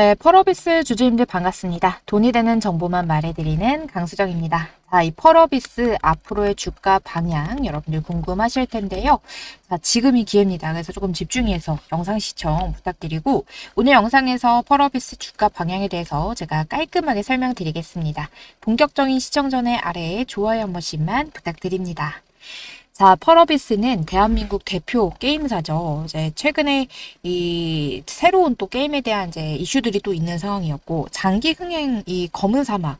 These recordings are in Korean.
네, 펄어비스 주주님들 반갑습니다. 돈이 되는 정보만 말해드리는 강수정입니다. 자, 이 펄어비스 앞으로의 주가 방향 여러분들 궁금하실 텐데요. 자, 지금 이 기회입니다. 그래서 조금 집중해서 영상 시청 부탁드리고 오늘 영상에서 펄어비스 주가 방향에 대해서 제가 깔끔하게 설명드리겠습니다. 본격적인 시청 전에 아래에 좋아요 한 번씩만 부탁드립니다. 자, 펄어비스는 대한민국 대표 게임사죠. 이제 최근에 이 새로운 또 게임에 대한 이제 이슈들이 또 있는 상황이었고, 장기 흥행 이 검은 사막,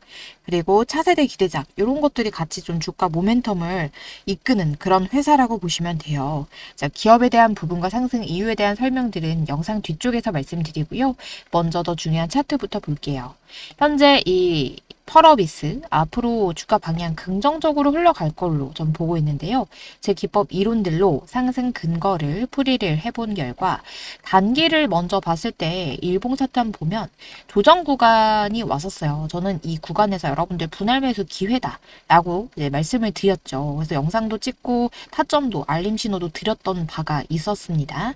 그리고 차세대 기대작, 이런 것들이 같이 좀 주가 모멘텀을 이끄는 그런 회사라고 보시면 돼요. 자, 기업에 대한 부분과 상승 이유에 대한 설명들은 영상 뒤쪽에서 말씀드리고요. 먼저 더 중요한 차트부터 볼게요. 현재 이 펄어비스 앞으로 주가 방향 긍정적으로 흘러갈 걸로 전 보고 있는데요. 제 기법 이론들로 상승 근거를 풀이를 해본 결과 단기를 먼저 봤을 때 일봉 차트 보면 조정 구간이 왔었어요. 저는 이 구간에서 여러 분들 분할 매수 기회다라고 말씀을 드렸죠. 그래서 영상도 찍고 타점도 알림 신호도 드렸던 바가 있었습니다.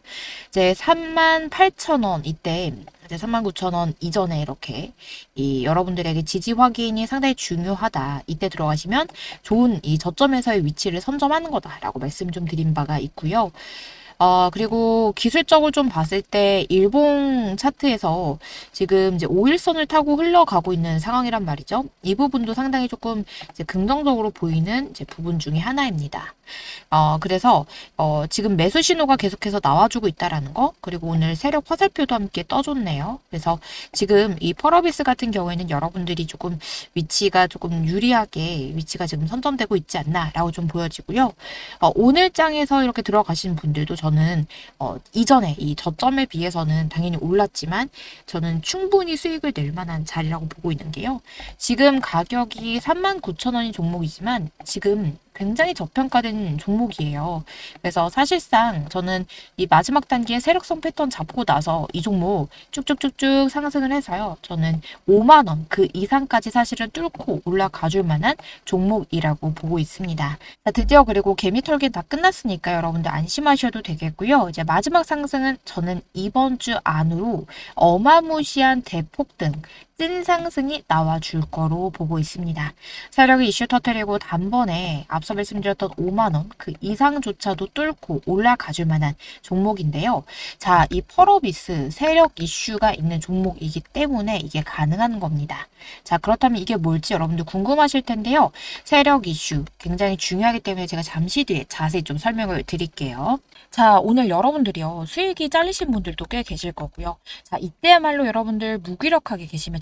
이제 38,000원 이때 이제 39,000원 이전에 이렇게 이 여러분들에게 지지 확인이 상당히 중요하다. 이때 들어가시면 좋은 이 저점에서의 위치를 선점하는 거다라고 말씀 좀 드린 바가 있고요. 어, 그리고 기술적으로 좀 봤을 때 일봉 차트에서 지금 이제 5일선을 타고 흘러가고 있는 상황이란 말이죠. 이 부분도 상당히 조금 이제 긍정적으로 보이는 이제 부분 중에 하나입니다. 어, 그래서 어, 지금 매수 신호가 계속해서 나와주고 있다라는 거, 그리고 오늘 세력 화살표도 함께 떠줬네요. 그래서 지금 이 펄어비스 같은 경우에는 여러분들이 조금 위치가 조금 유리하게 위치가 지금 선점되고 있지 않나라고 좀 보여지고요. 어, 오늘 장에서 이렇게 들어가신 분들도 저는 어, 이전에 이 저점에 비해서는 당연히 올랐지만 저는 충분히 수익을 낼 만한 자리라고 보고 있는 게요. 지금 가격이 39,000원인 종목이지만 지금 굉장히 저평가된 종목이에요. 그래서 사실상 저는 이 마지막 단계의 세력성 패턴 잡고 나서 이 종목 쭉쭉쭉쭉 상승을 해서요. 저는 5만 원 그 이상까지 사실은 뚫고 올라가 줄 만한 종목이라고 보고 있습니다. 자, 드디어 그리고 개미 털기 다 끝났으니까 여러분들 안심하셔도 되 겠고요. 이제 마지막 상승은 저는 이번 주 안으로 어마무시한 대폭등 찐 상승이 나와줄 거로 보고 있습니다. 세력이 이슈 터트리고 단번에 앞서 말씀드렸던 5만원 그 이상조차도 뚫고 올라가줄 만한 종목인데요. 자, 이 펄어비스 세력 이슈가 있는 종목이기 때문에 이게 가능한 겁니다. 자, 그렇다면 이게 뭘지 여러분들 궁금하실 텐데요. 세력 이슈 굉장히 중요하기 때문에 제가 잠시 뒤에 자세히 좀 설명을 드릴게요. 자, 오늘 여러분들이요. 수익이 잘리신 분들도 꽤 계실 거고요. 자, 이때야말로 여러분들 무기력하게 계시면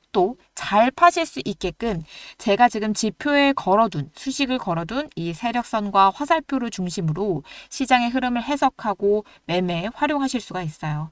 또 잘 파실 수 있게끔 제가 지금 지표에 걸어둔 수식을 걸어둔 이 세력선과 화살표를 중심으로 시장의 흐름을 해석하고 매매에 활용하실 수가 있어요.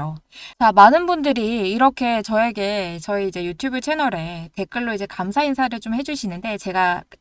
되겠죠. 자, 많은 분들이 이렇게 저에게 저희 이제 유튜브 채널에 댓글로 이제 감사 인사를 좀 해주시는데 제가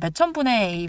몇천 분의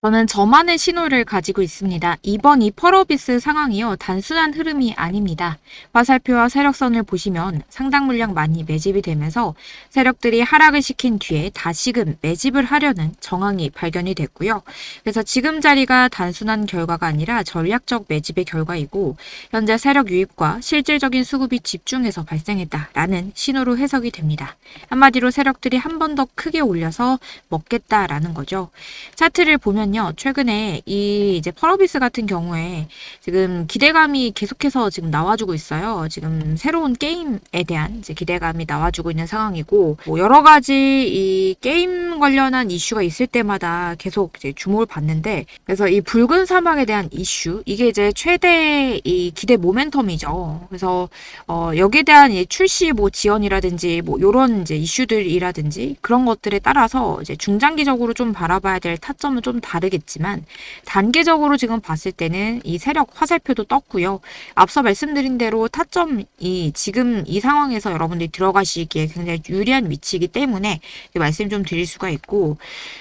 저는 저만의 신호를 가지고 있습니다. 이번 이 펄어비스 상황이요. 단순한 흐름이 아닙니다. 화살표와 세력선을 보시면 상당 물량 많이 매집이 되면서 세력들이 하락을 시킨 뒤에 다시금 매집을 하려는 정황이 발견이 됐고요. 그래서 지금 자리가 단순한 결과가 아니라 전략적 매집의 결과이고 현재 세력 유입과 실질적인 수급이 집중해서 발생했다라는 신호로 해석이 됩니다. 한마디로 세력들이 한 번 더 크게 올려서 먹겠다라는 거죠. 차트를 보면 보면요. 최근에 이 이제 펄어비스 같은 경우에 지금 기대감이 계속해서 지금 나와주고 있어요. 지금 새로운 게임에 대한 이제 기대감이 나와주고 있는 상황이고 뭐 여러 가지 이 게임 관련한 이슈가 있을 때마다 계속 이제 주목을 받는데 그래서 이 붉은 사막에 대한 이슈 이게 이제 최대 이 기대 모멘텀이죠. 그래서 어 여기에 대한 이 출시 뭐 지원이라든지 뭐 요런 이제 이슈들이라든지 그런 것들에 따라서 이제 중장기적으로 좀 바라봐야 될 타점은 좀 다르. 다르겠지만 단계적으로 지금 봤을 때는 이 세력 화살표도 떴고요. 앞서 말씀드린 대로 타점이 지금 이 상황에서 여러분들이 들어가시기에 굉장히 유리한 위치이기 때문에 말씀 좀 드릴 수가 있고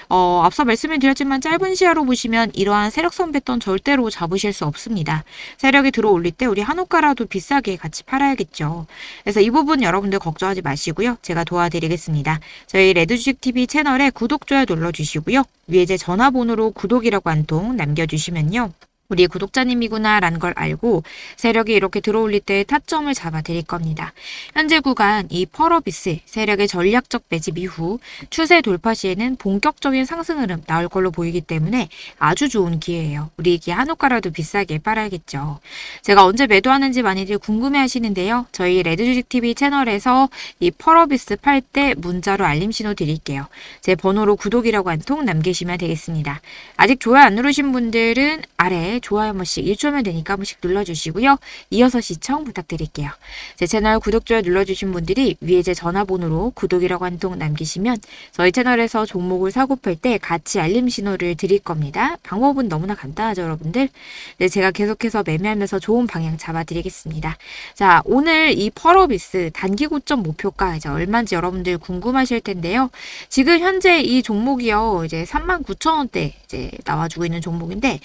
어, 앞서 말씀을 드렸지만 짧은 시야로 보시면 이러한 세력선 패턴 절대로 잡으실 수 없습니다. 세력이 들어올릴 때 우리 한옥가라도 비싸게 같이 팔아야겠죠. 그래서 이 부분 여러분들 걱정하지 마시고요. 제가 도와드리겠습니다. 저희 레드주식TV 채널에 구독, 좋아요 눌러주시고요. 위에 제 전화번호로 구독이라고 한 통 남겨주시면요. 우리 구독자님이구나 라는 걸 알고 세력이 이렇게 들어올릴 때 타점을 잡아 드릴 겁니다. 현재 구간 이 펄어비스 세력의 전략적 매집 이후 추세 돌파 시에는 본격적인 상승 흐름 나올 걸로 보이기 때문에 아주 좋은 기회예요. 우리 이게 한옥가라도 비싸게 빨아야겠죠. 제가 언제 매도하는지 많이들 궁금해 하시는데요. 저희 레드주식TV 채널에서 이 펄어비스 팔 때 문자로 알림 신호 드릴게요. 제 번호로 구독이라고 한 통 남기시면 되겠습니다. 아직 좋아요 안 누르신 분들은 아래 때 좋아요 한 번씩 1초면 되니까 한 번씩 눌러주시고요. 이어서 시청 부탁드릴게요. 제 채널 구독, 좋아요 눌러주신 분들이 위에 제 전화번호로 구독이라고 한 통 남기시면 저희 채널에서 종목을 사고 팔 때 같이 알림 신호를 드릴 겁니다. 방법은 너무나 간단하죠, 여러분들. 네, 제가 계속해서 매매하면서 좋은 방향 잡아드리겠습니다. 자, 오늘 이 펄어비스 단기 고점 목표가 이제 얼마인지 여러분들 궁금하실 텐데요. 지금 현재 이 종목이요, 이제 39,000원대 이제 나와주고 있는 종목인데,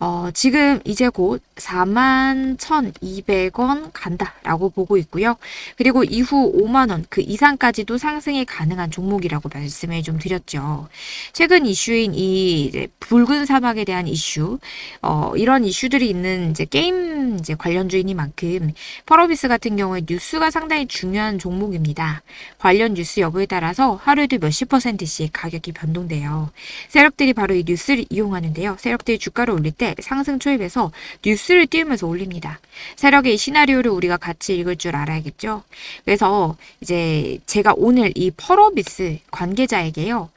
어, 지금 이제 곧 41,200원 간다라고 보고 있고요. 그리고 이후 5만 원 그 이상까지도 상승이 가능한 종목이라고 말씀을 좀 드렸죠. 최근 이슈인 이 붉은 사막에 대한 이슈, 어, 이런 이슈들이 있는 이제 게임 이제 관련주이니만큼 펄어비스 같은 경우에 뉴스가 상당히 중요한 종목입니다. 관련 뉴스 여부에 따라서 하루에도 몇십 퍼센트씩 가격이 변동돼요. 세력들이 바로 이 뉴스를 이용하는데요. 세력들이 주가를 올릴 때 상승 초입에서 뉴스를 띄우면서 올립니다. 세력의 이 시나리오를 우리가 같이 읽을 줄 알아야겠죠. 그래서 이제 제가 오늘 이 펄어비스 관계자에게요.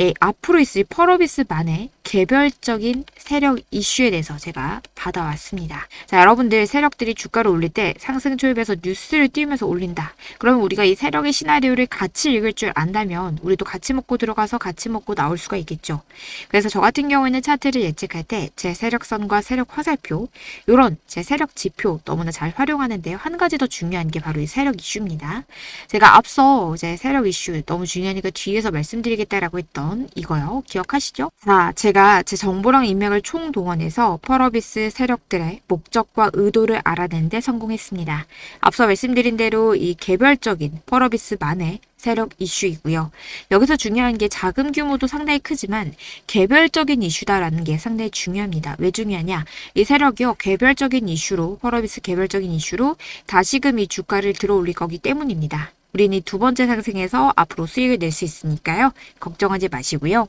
예, 앞으로 있을 펄어비스만의 개별적인 세력 이슈에 대해서 제가 받아왔습니다. 자, 여러분들 세력들이 주가를 올릴 때 상승 초입에서 뉴스를 띄우면서 올린다. 그러면 우리가 이 세력의 시나리오를 같이 읽을 줄 안다면 우리도 같이 먹고 들어가서 같이 먹고 나올 수가 있겠죠. 그래서 저 같은 경우에는 차트를 예측할 때 제 세력선과 세력 화살표 이런 제 세력 지표 너무나 잘 활용하는데요. 한 가지 더 중요한 게 바로 이 세력 이슈입니다. 제가 앞서 제 세력 이슈 너무 중요하니까 뒤에서 말씀드리겠다라고 했던 이거요. 기억하시죠? 자, 제가 제 정보랑 인맥을 총동원해서 펄어비스 세력들의 목적과 의도를 알아내는 데 성공했습니다. 앞서 말씀드린 대로 이 개별적인 펄어비스만의 세력 이슈이고요. 여기서 중요한 게 자금 규모도 상당히 크지만 개별적인 이슈다라는 게 상당히 중요합니다. 왜 중요하냐? 이 세력이요 개별적인 이슈로 펄어비스 개별적인 이슈로 다시금 이 주가를 들어올릴 거기 때문입니다. 우리는 이두 번째 상승에서 앞으로 수익을 낼 수 있으니까요. 걱정하지 마시고요.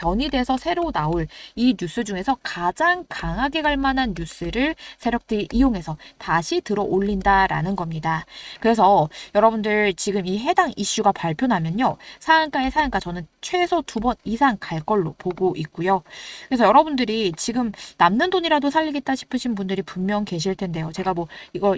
이 돼서 새로 나올 이 뉴스 중에서 가장 강하게 갈 만한 뉴스를 세력들이 이용해서 다시 들어 올린다라는 겁니다. 그래서 여러분들 지금 이 해당 이슈가 발표나면요. 상한가에 상한가 저는 최소 두 번 이상 갈 걸로 보고 있고요. 그래서 여러분들이 지금 남는 돈이라도 살리겠다 싶으신 분들이 분명 계실 텐데요. 제가 뭐 이거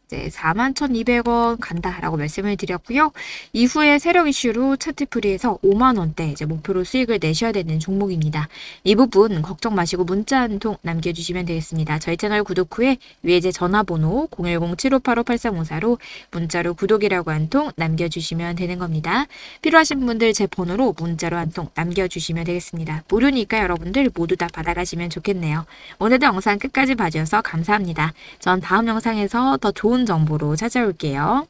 이제 41,200원 간다라고 말씀을 드렸고요. 이후에 세력 이슈로 차트프리에서 5만 원대 이제 목표로 수익을 내셔야 되는 종목입니다. 이 부분 걱정 마시고 문자 한 통 남겨주시면 되겠습니다. 저희 채널 구독 후에 위에 제 전화번호 010-7585-8354로 문자로 구독이라고 한 통 남겨주시면 되는 겁니다. 필요하신 분들 제 번호로 문자로 한 통 남겨주시면 되겠습니다. 무료니까 여러분들 모두 다 받아가시면 좋겠네요. 오늘도 영상 끝까지 봐주셔서 감사합니다. 전 다음 영상에서 더 좋은 정보로 찾아올게요.